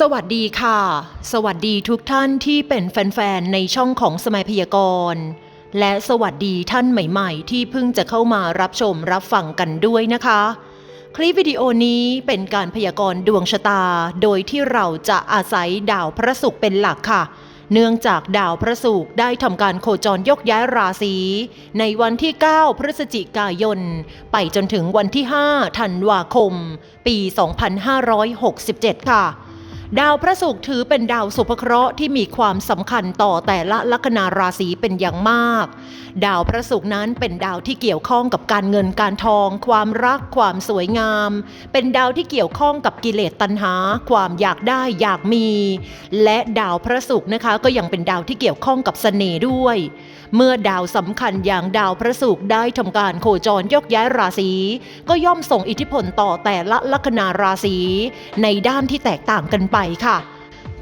สวัสดีค่ะ สวัสดีทุกท่านที่เป็นแฟนๆ ในช่องของสมัยพยากรณ์ และสวัสดีท่านใหม่ๆ ที่เพิ่งจะเข้ามารับชมรับฟังกันด้วยนะคะ คลิปวิดีโอนี้เป็นการพยากรณ์ดวงชะตา โดยที่เราจะอาศัยดาวพระศุกร์เป็นหลักค่ะ เนื่องจากดาวพระศุกร์ได้ทำการโคจรยกย้ายราศีในวันที่ 9 พฤศจิกายน ไปจนถึงวันที่ 5 ธันวาคม ปี 2567 ค่ะ ดาวพระศุกร์ถือเป็นดาวสุภเคราะห์ที่มีความสำคัญต่อแต่ละลัคนาราศีเป็นอย่างมาก ดาวพระศุกร์นั้นเป็นดาวที่เกี่ยวข้องกับการเงินการทอง ความรักความสวยงาม เป็นดาวที่เกี่ยวข้องกับกิเลสตัณหา ความอยากได้อยากมี และดาวพระศุกร์นะคะก็ยังเป็นดาวที่เกี่ยวข้องกับเสน่ห์ด้วย เมื่อดาวสำคัญอย่างดาวพระศุกร์ได้ทำการโคจรยกย้ายราศีก็ย่อมส่งอิทธิพลต่อแต่ละลัคนาราศีในด้านที่แตกต่างกันไปค่ะ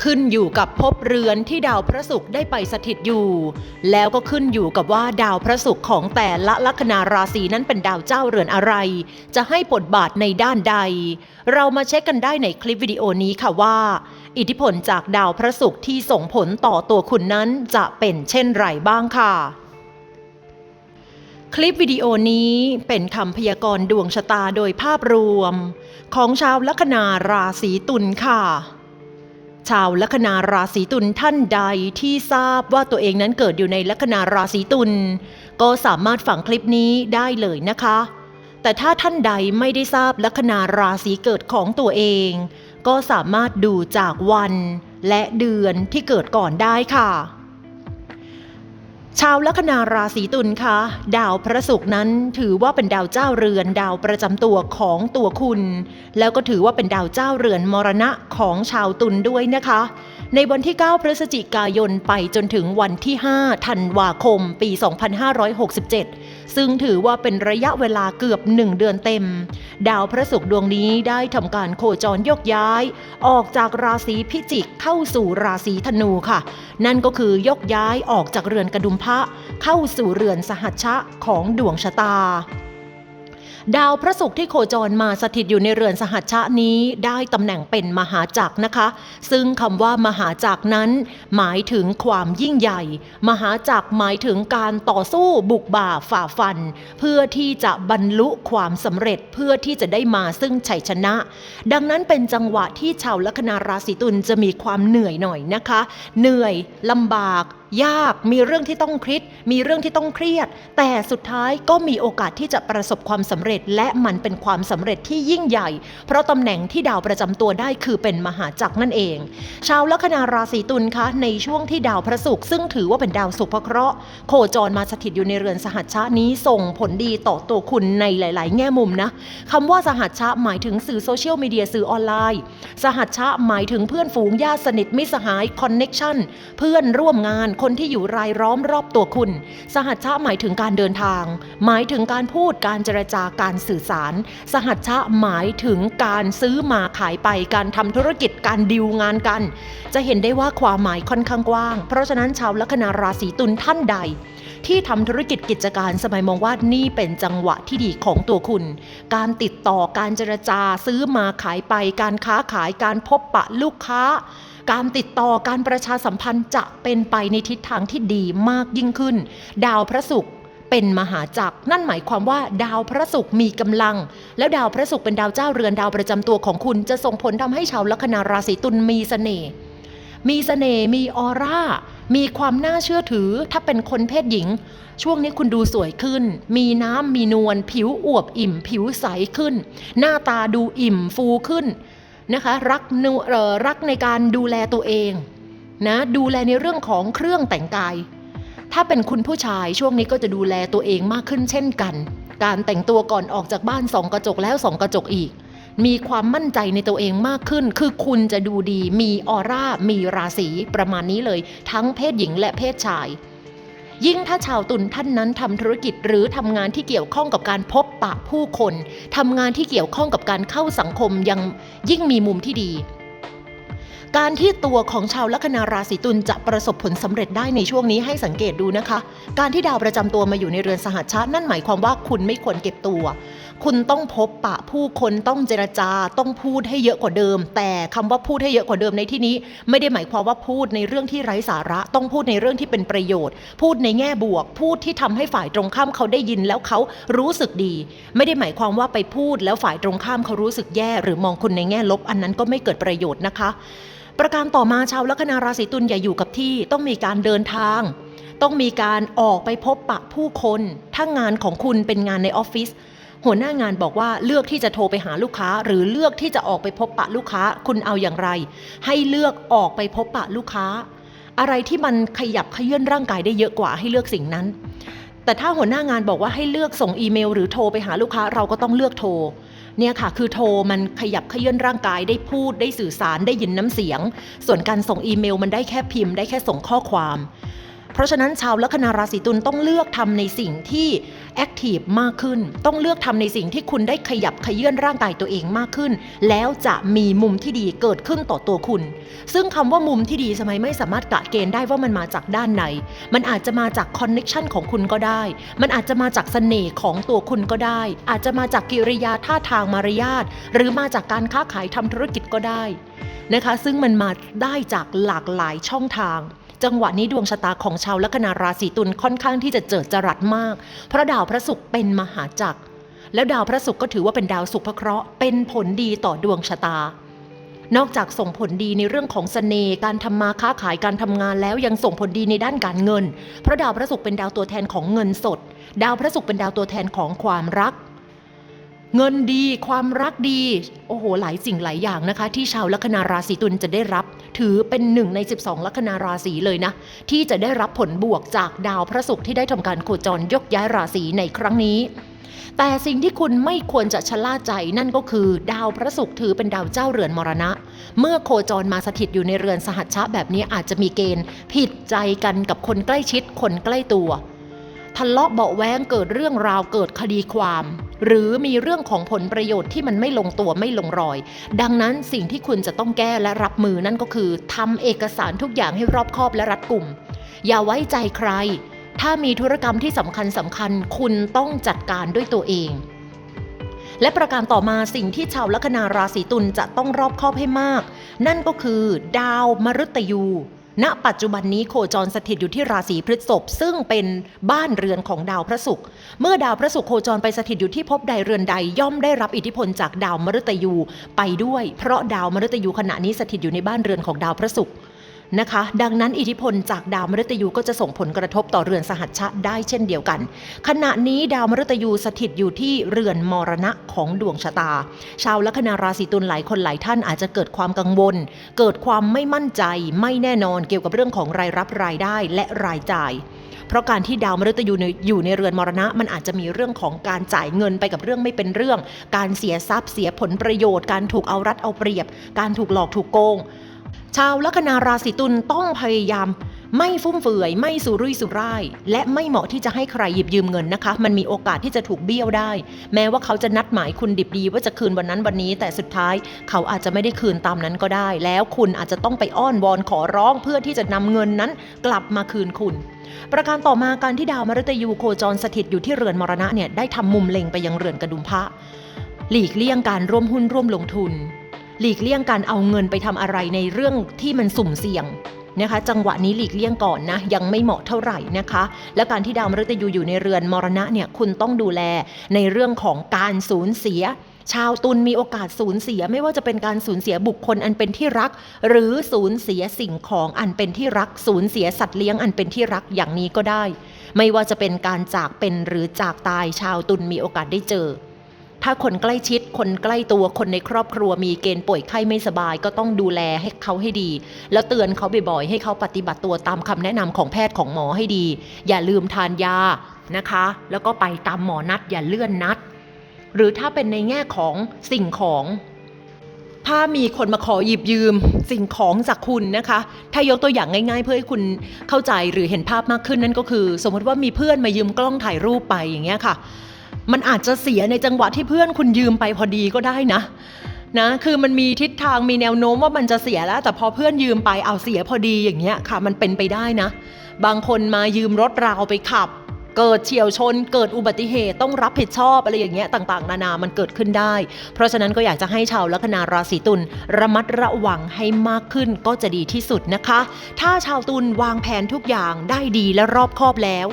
ขึ้นอยู่กับภพเรือนที่ดาวพระศุกร์ได้ไปสถิตอยู่ แล้วก็ขึ้นอยู่กับว่าดาวพระศุกร์ของแต่ละลัคนาราศีนั้นเป็นดาวเจ้าเรือนอะไร จะให้บทบาทในด้านใด เรามาเช็คกันได้ในคลิปวิดีโอนี้ค่ะว่า อิทธิพลจากดาวพระศุกร์ที่ส่งผลต่อตัวคุณนั้นจะเป็นเช่นไรบ้างค่ะคลิปวิดีโอนี้เป็นคำพยากรณ์ดวงชะตาโดยภาพรวม ของชาวลัคนาราศีตุลค่ะ ชาวลัคนาราศีตุลท่านใดที่ทราบว่าตัวเองนั้นเกิดอยู่ในลัคนาราศีตุลก็สามารถฟังคลิปนี้ได้เลยนะคะ แต่ถ้าท่านใดไม่ได้ทราบลัคนาราศีเกิดของตัวเอง ก็สามารถดูจากวันและเดือนที่เกิดก่อนได้ค่ะ ชาวลัคนาราศีตุลคะดาวพระศุกร์นั้นถือว่าเป็นดาวเจ้าเรือน ดาวประจำตัวของตัวคุณ แล้วก็ถือว่าเป็นดาวเจ้าเรือนมรณะของชาวตุลด้วยนะคะ ในวันที่ 9 พฤศจิกายนไปจนถึงวันที่ 5 ธันวาคม ปี 2567 ซึ่งถือว่าเป็นระยะเวลาเกือบ 1 เดือนเต็ม ดาวพระศุกร์ดวงนี้ได้ทำการโคจรยกย้าย ออกจากราศีพิจิกเข้าสู่ราศีธนูค่ะ นั่นก็คือยกย้ายออกจากเรือนกระดุมพระเข้าสู่เรือนสหัชชะของดวงชะตา ดาวพระศุกร์ที่โคจรมาสถิตอยู่ในเรือนสหัชชะนี้ได้ตำแหน่งเป็นมหาจักรนะคะ ซึ่งคำว่ามหาจักรนั้น หมายถึงความยิ่งใหญ่ มหาจักรหมายถึงการต่อสู้บุกบ่าฝ่าฟัน เพื่อที่จะบรรลุความสำเร็จเพื่อที่จะได้มาซึ่งชัยชนะ ดังนั้นเป็นจังหวะที่ชาวลัคนาราศีตุลจะมีความเหนื่อยหน่อยนะคะ เหนื่อยลำบาก ยากมีเรื่องที่ต้องคิด มีเรื่องที่ต้องเครียด แต่สุดท้ายก็มีโอกาสที่จะประสบความสำเร็จ และมันเป็นความสำเร็จที่ยิ่งใหญ่ เพราะตำแหน่งที่ดาวประจำตัวได้คือเป็นมหาจักรนั่นเอง ชาวลัคนาราศีตุลคะในช่วงที่ดาวพระศุกร์ซึ่งถือว่าเป็นดาวสุภเคราะห์โคจรมาสถิตอยู่ในเรือนสหัชชะนี้ส่งผลดีต่อตัวคุณในหลาย ๆ แง่มุมนะคำว่าสหัชชะหมายถึงสื่อโซเชียลมีเดียสื่อออนไลน์ สหัชชะหมายถึงเพื่อนฝูงญาติสนิทมิสหายคอนเน็ชันเพื่อนร่วมงานคนที่อยู่รายล้อมรอบตัวคุณ สหัชชะหมายถึงการเดินทาง หมายถึงการพูดการเจรจาการสื่อสาร สหัชชะหมายถึงการซื้อมาขายไปการทำธุรกิจการดิวงานกัน จะเห็นได้ว่าความหมายค่อนข้างกว้าง เพราะฉะนั้นชาวลัคนาราศีตุลท่านใด ที่ทำธุรกิจกิจการสมัยมองว่านี่เป็นจังหวะที่ดีของตัวคุณ การติดต่อการเจรจาซื้อมาขายไป การค้าขายการพบปะลูกค้า การติดต่อการประชาสัมพันธ์จะเป็นไปในทิศทางที่ดีมากยิ่งขึ้น ดาวพระศุกร์เป็นมหาจักรนั่นหมายความว่าดาวพระศุกร์มีกำลัง แล้วดาวพระศุกร์เป็นดาวเจ้าเรือนดาวประจำตัวของคุณ จะส่งผลทำให้ชาวลัคนาราศีตุลมีเสน่ห์มีเสน่ห์มีออร่า มีความน่าเชื่อถือถ้าเป็นคนเพศหญิง ช่วงนี้คุณดูสวยขึ้น มีน้ำมีนวลผิวอวบอิ่ม ผิวใสขึ้น หน้าตาดูอิ่มฟูขึ้นนะคะรักนรักในการดูแลตัวเองนะดูแลในเรื่องของเครื่องแต่งกาย ถ้าเป็นคุณผู้ชายช่วงนี้ก็จะดูแลตัวเองมากขึ้นเช่นกัน การแต่งตัวก่อนออกจากบ้านส่องกระจกแล้วส่องกระจกอีก มีความมั่นใจในตัวเองมากขึ้น คือคุณจะดูดี มีออร่า มีราศีประมาณนี้เลย ทั้งเพศหญิงและเพศชาย ยิ่งถ้าชาวตุลท่านนั้นทำธุรกิจหรือทำงานที่เกี่ยวข้องกับการพบปะผู้คนทำงานที่เกี่ยวข้องกับการเข้าสังคมยังยิ่งมีมุมที่ดีการที่ตัวของชาวลัคนาราศีตุลจะประสบผลสำเร็จได้ในช่วงนี้ให้สังเกตดูนะคะ การที่ดาวประจำตัวมาอยู่ในเรือนสหัชชะนั่นหมายความว่าคุณไม่ควรเก็บตัว คุณต้องพบปะผู้คนต้องเจรจาต้องพูดให้เยอะกว่าเดิม แต่คำว่าพูดให้เยอะกว่าเดิมในที่นี้ ไม่ได้หมายความว่าพูดในเรื่องที่ไร้สาระ ต้องพูดในเรื่องที่เป็นประโยชน์ พูดในแง่บวก พูดที่ทำให้ฝ่ายตรงข้ามเขาได้ยินแล้วเขารู้สึกดี ไม่ได้หมายความว่าไปพูดแล้วฝ่ายตรงข้ามเขารู้สึกแย่ หรือมองคุณในแง่ลบอันนั้นก็ไม่เกิดประโยชน์นะคะ ประการต่อมาชาวลัคนาราศีตุลอย่าอยู่กับที่ต้องมีการเดินทาง ต้องมีการออกไปพบปะผู้คน ถ้างานของคุณเป็นงานในออฟฟิศ หัวหน้างานบอกว่าเลือกที่จะโทรไปหาลูกค้า หรือเลือกที่จะออกไปพบปะลูกค้า คุณเอาอย่างไร ให้เลือกออกไปพบปะลูกค้า อะไรที่มันขยับขยื่นร่างกายได้เยอะกว่าให้เลือกสิ่งนั้น แต่ถ้าหัวหน้างานบอกว่าให้เลือกส่งอีเมล หรือโทรไปหาลูกค้าเราก็ต้องเลือกโทรเนี่ยค่ะ คือโทรมันขยับขยื่นร่างกายได้พูดได้สื่อสารได้ยินน้ำเสียง ส่วนการส่งอีเมลมันได้แค่พิมพ์ได้แค่ส่งข้อความ ราะฉะนั้นชาวลัคนาราศีตุลต้องเลือกทำในสิ่งที่แอคทีฟมากขึ้น ต้องเลือกทำในสิ่งที่คุณได้ขยับขยื่นร่างกายตัวเองมากขึ้น แล้วจะมีมุมที่ดีเกิดขึ้นต่อตัวคุณ ซึ่งคำว่ามุมที่ดีสมัยไม่สามารถกะเกณฑ์ได้ว่ามันมาจากด้านไหน มันอาจจะมาจากคอนเน็ชันของคุณก็ได้ มันอาจจะมาจากเสน่ห์ของตัวคุณก็ได้ อาจจะมาจากกิริยาท่าทางมารยาท หรือมาจากการค้าขายทำธุรกิจก็ได้นะคะ ซึ่งมันมาได้จากหลากหลายช่องทาง จังหวะนี้ดวงชะตาของชาวลัคนาราศีตุลค่อนข้างที่จะเจิดจรัสมาก เพราะดาวพระศุกร์เป็นมหาจักร แล้วดาวพระศุกร์ก็ถือว่าเป็นดาวสุภเคราะห์เป็นผลดีต่อดวงชะตา นอกจากส่งผลดีในเรื่องของเสน่ห์การทำมาค้าขายการทำงานแล้วยังส่งผลดีในด้านการเงิน เพราะดาวพระศุกร์เป็นดาวตัวแทนของเงินสด ดาวพระศุกร์เป็นดาวตัวแทนของความรัก เงินดีความรักดี โอ้โห หลายสิ่งหลายอย่างนะคะ ที่ชาวลัคนาราศีตุลจะได้รับ ถือเป็นหนึ่งใน 12 ลัคนาราศีเลยนะ ที่จะได้รับผลบวกจากดาวพระศุกร์ที่ได้ทำการโคจรยกย้ายราศีในครั้งนี้ แต่สิ่งที่คุณไม่ควรจะชะล่าใจนั่นก็คือ ดาวพระศุกร์ถือเป็นดาวเจ้าเรือนมรณะ เมื่อโคจรมาสถิตอยู่ในเรือนสหัชชะแบบนี้อาจจะมีเกณฑ์ ผิดใจกันกับคนใกล้ชิดคนใกล้ตัว ทะเลาะเบาะแว้งเกิดเรื่องราวเกิดคดีความ หรือมีเรื่องของผลประโยชน์ที่มันไม่ลงตัวไม่ลงรอย ดังนั้นสิ่งที่คุณจะต้องแก้และรับมือนั่นก็คือทำเอกสารทุกอย่างให้รอบคอบและรัดกุม อย่าไว้ใจใคร ถ้ามีธุรกรรมที่สำคัญสำคัญคุณต้องจัดการด้วยตัวเองและประการต่อมาสิ่งที่ชาวลัคนาราศีตุลจะต้องรอบคอบให้มาก นั่นก็คือ ดาวมฤตยู ณปัจจุบันนี้โคจรสถิตอยู่ที่ราศีพฤษภซึ่งเป็นบ้านเรือนของดาวพระศุกร์เมื่อดาวพระศุกร์โคจรไปสถิตอยู่ที่ภพใดเรือนใดย่อมได้รับอิทธิพลจากดาวมฤตยูไปด้วย เพราะดาวมฤตยูขณะนี้สถิตอยู่ในบ้านเรือนของดาวพระศุกร์ นะคะ ดังนั้นอิทธิพลจากดาวมฤตยูก็จะส่งผลกระทบต่อเรือนสหัชชะได้เช่นเดียวกัน ขณะนี้ดาวมฤตยูสถิตอยู่ที่เรือนมรณะของดวงชะตา ชาวลัคนาราศีตุลหลายคนหลายท่านอาจจะเกิดความกังวล เกิดความไม่มั่นใจ ไม่แน่นอนเกี่ยวกับเรื่องของรายรับรายได้และรายจ่ายเพราะการที่ดาวมฤตยูอยู่ในเรือนมรณะ มันอาจจะมีเรื่องของการจ่ายเงินไปกับเรื่องไม่เป็นเรื่อง การเสียทรัพย์เสียผลประโยชน์ การถูกเอารัดเอาเปรียบ การถูกหลอกถูกโกง ชาวลัคนาราศีตุลต้องพยายาม ไม่ฟุ่มเฟือย ไม่สุรุ่ยสุร่าย และไม่เหมาะที่จะให้ใครหยิบยืมเงินนะคะ มันมีโอกาสที่จะถูกเบี้ยวได้ แม้ว่าเขาจะนัดหมายคุณดิบดีว่าจะคืนวันนั้นวันนี้ แต่สุดท้ายเขาอาจจะไม่ได้คืนตามนั้นก็ได้ แล้วคุณอาจจะต้องไปอ้อนวอนขอร้องเพื่อที่จะนำเงินนั้น กลับมาคืนคุณประการต่อมาการที่ดาวมฤตยูโคจรสถิตอยู่ที่เรือนมรณะเนี่ยได้ทำมุมเล็งไปยังเรือนกระดุมพระหลีกเลี่ยงการร่วมหุ้นร่วมลงทุน หลีกเลี่ยงการเอาเงินไปทำอะไรในเรื่องที่มันสุ่มเสี่ยงนะคะจังหวะนี้หลีกเลี่ยงก่อนนะยังไม่เหมาะเท่าไหร่นะคะ และการที่ดาวมฤตยูอยู่ในเรือนมรณะเนี่ยคุณต้องดูแลในเรื่องของการสูญเสีย ชาวตุลมีโอกาสสูญเสีย ไม่ว่าจะเป็นการสูญเสียบุคคลอันเป็นที่รัก หรือสูญเสียสิ่งของอันเป็นที่รัก สูญเสียสัตว์เลี้ยงอันเป็นที่รักอย่างนี้ก็ได้ ไม่ว่าจะเป็นการจากเป็นหรือจากตายชาวตุลมีโอกาสได้เจอ ถ้าคนใกล้ชิด คนใกล้ตัวคนในครอบครัวมีเกณฑ์ป่วยไข้ไม่สบาย ก็ต้องดูแลให้เขาให้ดี แล้วเตือนเขาบ่อยๆ ให้เขาปฏิบัติตัวตามคำแนะนำของแพทย์ของหมอให้ดี อย่าลืมทานยานะคะ แล้วก็ไปตามหมอนัด อย่าเลื่อนนัด หรือถ้าเป็นในแง่ของสิ่งของถ้ามีคนมาขอหยิบยืมสิ่งของจากคุณนะคะ ถ้ายกตัวอย่างง่ายๆ เพื่อให้คุณเข้าใจหรือเห็นภาพมากขึ้นนั่นก็คือ สมมติว่ามีเพื่อนมายืมกล้องถ่ายรูปไปอย่างเงี้ยค่ะ มันอาจจะเสียในจังหวะที่เพื่อนคุณยืมไปพอดีก็ได้นะนะคือมันมีทิศทางมีแนวโน้มว่ามันจะเสียแล้ว แต่พอเพื่อนยืมไปเอาเสียพอดีอย่างเงี้ยค่ะ มันเป็นไปได้นะ บางคนมายืมรถเราไปขับ เกิดเฉียวชน เกิดอุบัติเหตุต้องรับผิดชอบอะไรอย่างเงี้ยต่างๆ นานามันเกิดขึ้นได้ เพราะฉะนั้นก็อยากจะให้ชาวลัคนาราศีตุลระมัดระวังให้มากขึ้นก็จะดีที่สุดนะคะ ถ้าชาวตุลวางแผนทุกอย่างได้ดีและรอบคอบแล้ว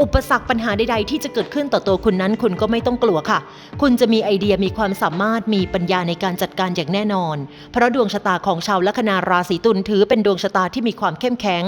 อุปสรรคปัญหาใดๆ ที่จะเกิดขึ้นต่อตัวคุณนั้นคุณก็ไม่ต้องกลัวค่ะ คุณจะมีไอเดียมีความสามารถมีปัญญาในการจัดการอย่างแน่นอน เพราะดวงชะตาของชาวลัคนาราศีตุลถือเป็นดวงชะตาที่มีความเข้มแข็ง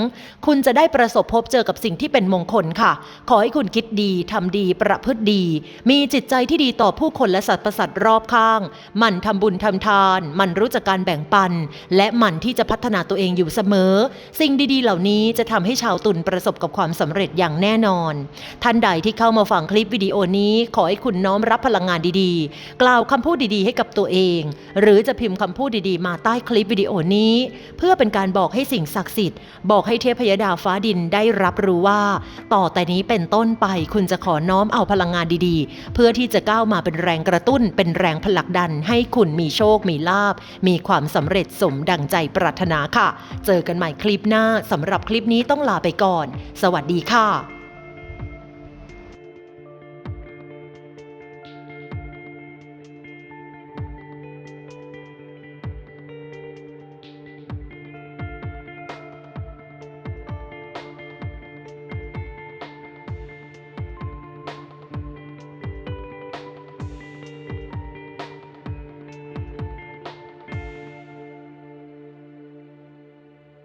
คุณจะได้ประสบพบเจอกับสิ่งที่เป็นมงคลค่ะ ขอให้คุณคิดดีทำดีประพฤติดี มีจิตใจที่ดีต่อผู้คนและสัตว์ประสัตรอบข้าง มันทำบุญทำทาน มันรู้จักการแบ่งปัน และมันที่จะพัฒนาตัวเองอยู่เสมอ สิ่งดีๆ เหล่านี้จะทำให้ชาวตุลประสบกับความสำเร็จอย่างแน่นอนท่านใดที่เข้ามาฟังคลิปวิดีโอนี้ ขอให้คุณน้อมรับพลังงานดีๆ กล่าวคำพูดดีๆ ให้กับตัวเอง หรือจะพิมพ์คำพูดดีๆ มาใต้คลิปวิดีโอนี้ เพื่อเป็นการบอกให้สิ่งศักดิ์สิทธิ์ บอกให้เทพยดาฟ้าดินได้รับรู้ว่า ต่อแต่นี้เป็นต้นไปคุณจะขอน้อมเอาพลังงานดีๆ เพื่อที่จะก้าวมาเป็นแรงกระตุ้น เป็นแรงผลักดัน ให้คุณมีโชค มีลาบ มีความสำเร็จสมดังใจปรารถนาค่ะ เจอกันใหม่คลิปหน้าสำหรับคลิปนี้ต้องลาไปก่อน สวัสดีค่ะ